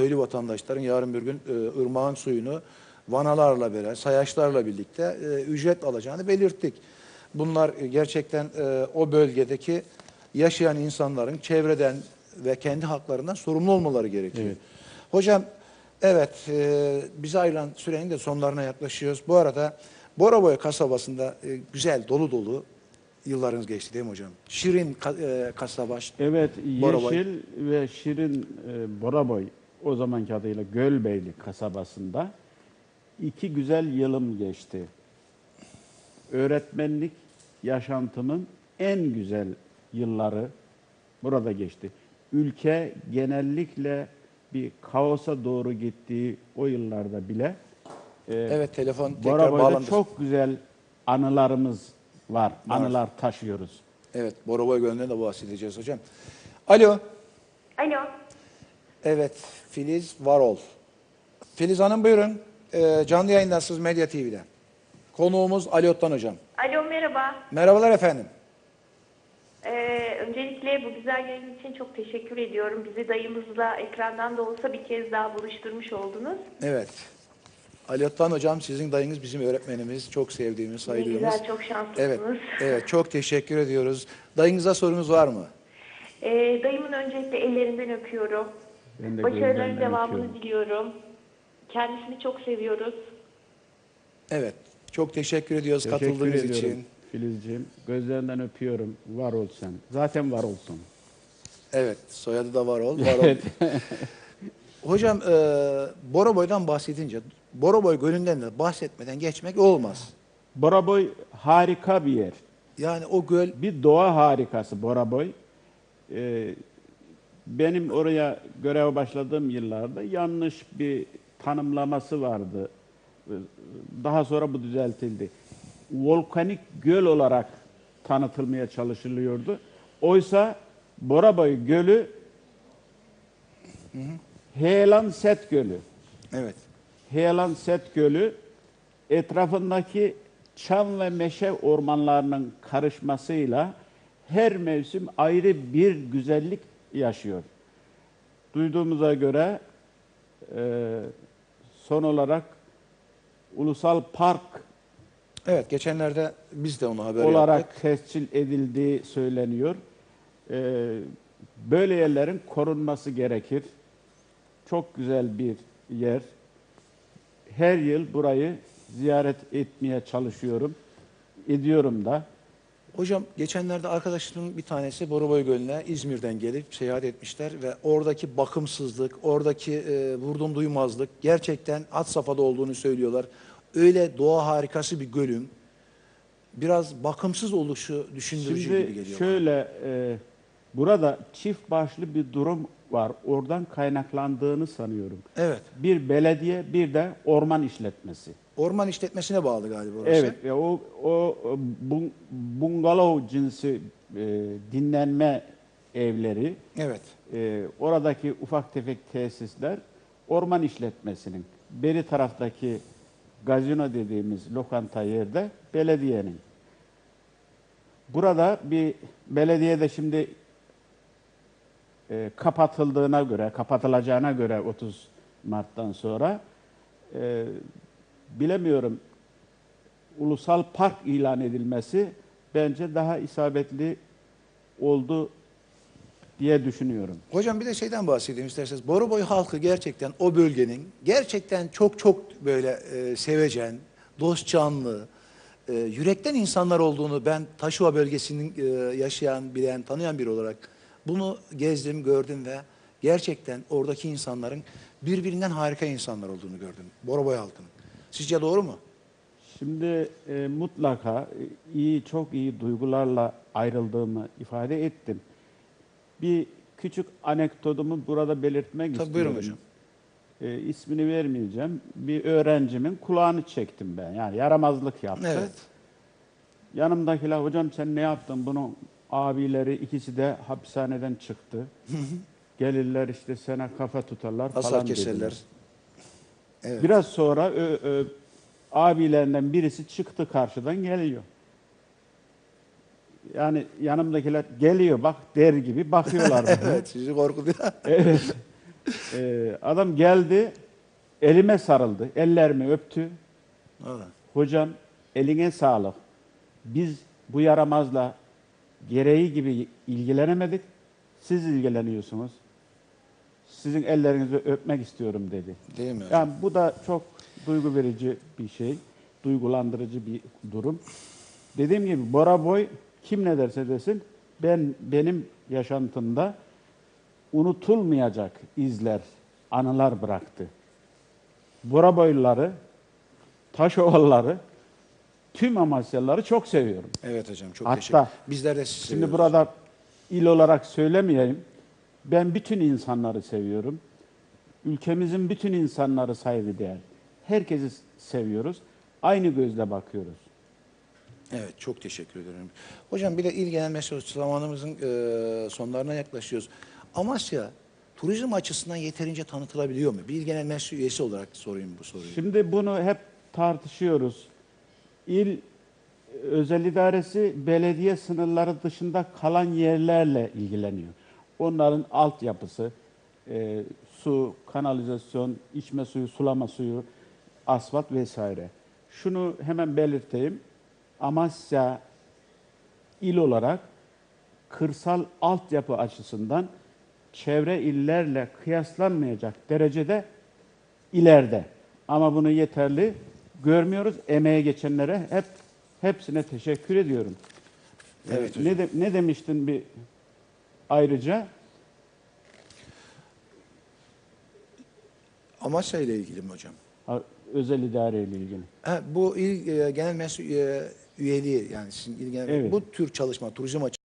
köylü vatandaşların yarın bir gün e, ırmağın suyunu vanalarla beraber, sayaçlarla birlikte e, ücret alacağını belirttik. Bunlar e, gerçekten e, o bölgedeki yaşayan insanların çevreden ve kendi haklarından sorumlu olmaları gerekiyor. Evet. Hocam evet e, bize ayrılan sürenin de sonlarına yaklaşıyoruz. Bu arada Boraboy kasabasında e, güzel dolu dolu yıllarınız geçti değil mi hocam? Şirin ka- e, kasaba. Evet, Boraboy. Yeşil ve Şirin e, Boraboy o zamanki adıyla Gölbeyli kasabasında iki güzel yılım geçti. Öğretmenlik yaşantımın en güzel yılları burada geçti. Ülke genellikle bir kaosa doğru gittiği o yıllarda bile e, Evet telefon tekrar bağlandı. çok güzel anılarımız var. Var. Anılar taşıyoruz. Evet Boraboy Gölü'nden de bahsedeceğiz hocam. Alo. Alo. Evet Filiz Varol. Filiz Hanım buyurun. E, canlı yayındasınız Medya TV'den. Konuğumuz Ali Ottan hocam. Alo merhaba. Merhabalar efendim. Ee, öncelikle bu güzel yayın için çok teşekkür ediyorum. Bizi dayımızla ekrandan da olsa bir kez daha buluşturmuş oldunuz. Evet. Ali Ottan hocam sizin dayınız bizim öğretmenimiz. Çok sevdiğimiz, Ne saydığımız. güzel, çok şanslısınız. Evet, evet çok teşekkür ediyoruz. Dayınıza sorunuz var mı? Ee, dayımın öncelikle ellerinden öpüyorum. Ben de Başarıların devamını öpüyorum. diliyorum. Kendisini çok seviyoruz. Evet, çok teşekkür ediyoruz Teşekkür katıldığınız ediyorum için. Filizciğim. Gözlerinden öpüyorum. Var ol sen. Zaten var olsun. Evet, soyadı da Varol. Varol. Evet. Hocam, e, Boroboy'dan bahsedince, Boroboy Gölü'nden de bahsetmeden geçmek olmaz. Boraboy harika bir yer. Yani o göl, Bir doğa harikası Boraboy. Ee, benim oraya göreve başladığım yıllarda yanlış bir tanımlaması vardı. Daha sonra bu düzeltildi. Volkanik göl olarak tanıtılmaya çalışılıyordu. Oysa Boraboy Gölü Heyelan Set Gölü. evet, Heyelan Set Gölü etrafındaki çam ve meşe ormanlarının karışmasıyla her mevsim ayrı bir güzellik yaşıyor. Duyduğumuza göre e, son olarak ulusal park evet geçenlerde biz de onu haber olarak yaptık. tescil edildiği söyleniyor. E, böyle yerlerin korunması gerekir. Çok güzel bir yer. Her yıl burayı ziyaret etmeye çalışıyorum. Ediyorum da. Hocam geçenlerde arkadaşımın bir tanesi Boroboy Gölü'ne İzmir'den gelip seyahat etmişler ve oradaki bakımsızlık, oradaki e, vurdum duymazlık gerçekten had safhada olduğunu söylüyorlar. Öyle doğa harikası bir gölün biraz bakımsız oluşu düşündürücü gibi Şimdi geliyor. bana. şöyle e, burada çift başlı bir durum var. Oradan kaynaklandığını sanıyorum. Evet. Bir belediye bir de orman işletmesi. Orman işletmesine bağlı galiba orası. Evet, e, o o bun- bungalov cinsi e, dinlenme evleri, Evet. e, oradaki ufak tefek tesisler orman işletmesinin. Beri taraftaki gazino dediğimiz lokanta yerde belediyenin. Burada bir belediyede şimdi e, kapatıldığına göre, kapatılacağına göre 30 Mart'tan sonra e, bilemiyorum ulusal park ilan edilmesi bence daha isabetli oldu diye düşünüyorum. Hocam bir de şeyden bahsedeyim isterseniz. Boroboy halkı gerçekten o bölgenin gerçekten çok çok böyle e, sevecen, dost canlı, e, yürekten insanlar olduğunu ben Taşova bölgesinin e, yaşayan, bilen, tanıyan biri olarak bunu gezdim, gördüm ve gerçekten oradaki insanların birbirinden harika insanlar olduğunu gördüm. Boroboy halkının. Sizce doğru mu? Şimdi e, mutlaka e, iyi, çok iyi duygularla ayrıldığımı ifade ettim. Bir küçük anekdotumu burada belirtmek Tabii, istiyorum. buyurun hocam. E, ismini vermeyeceğim. Bir öğrencimin kulağını çektim ben. Yani yaramazlık yaptı. Evet. Yanımdakiler hocam sen ne yaptın? Bunun abileri ikisi de hapishaneden çıktı. Gelirler işte sana kafa tutarlar Hasar falan keserler. dediler. Evet. Biraz sonra ö, ö, abilerinden birisi çıktı karşıdan geliyor. Yani yanımdakiler geliyor bak der gibi bakıyorlar. Evet, sizi korkutuyor. evet. Ee, adam geldi, elime sarıldı, ellerimi öptü. Valla. Hocam eline sağlık. Biz bu yaramazla gereği gibi ilgilenemedik. Siz ilgileniyorsunuz. Sizin ellerinizi öpmek istiyorum dedi. Değil mi? Yani bu da çok duygu verici bir şey, duygulandırıcı bir durum. Dediğim gibi Bora Boy kim ne derse desin ben benim yaşantımda unutulmayacak izler, anılar bıraktı. Bora Boyluları, Taşovalıları, tüm Amasyalıları çok seviyorum. Evet hocam çok Hatta- teşekkür Bizler de sizi Şimdi seviyoruz. burada il olarak söylemeyeyim. Ben bütün insanları seviyorum. Ülkemizin bütün insanları saygıdeğer. Herkesi seviyoruz. Aynı gözle bakıyoruz. Evet çok teşekkür ederim. Hocam bir de il genel mesele zamanımızın e, sonlarına yaklaşıyoruz. Amasya turizm açısından yeterince tanıtılabiliyor mu? Bir il genel mesele üyesi olarak sorayım bu soruyu. Şimdi bunu hep tartışıyoruz. İl özel idaresi belediye sınırları dışında kalan yerlerle ilgileniyor. Onların altyapısı, e, su, kanalizasyon, içme suyu, sulama suyu, asfalt vesaire. Şunu hemen belirteyim. Amasya il olarak kırsal altyapı açısından çevre illerle kıyaslanmayacak derecede ileride. Ama bunu yeterli görmüyoruz. Emeğe geçenlere hep hepsine teşekkür ediyorum. Evet Ee, ne de, ne demiştin bir ayrıca? Amasya ile ilgili mi hocam? Ha, Özel idare ile ilgili. Ha, bu il e, genel mesele üyeliği yani sizin il genel Evet. bu tür çalışma turizm açısından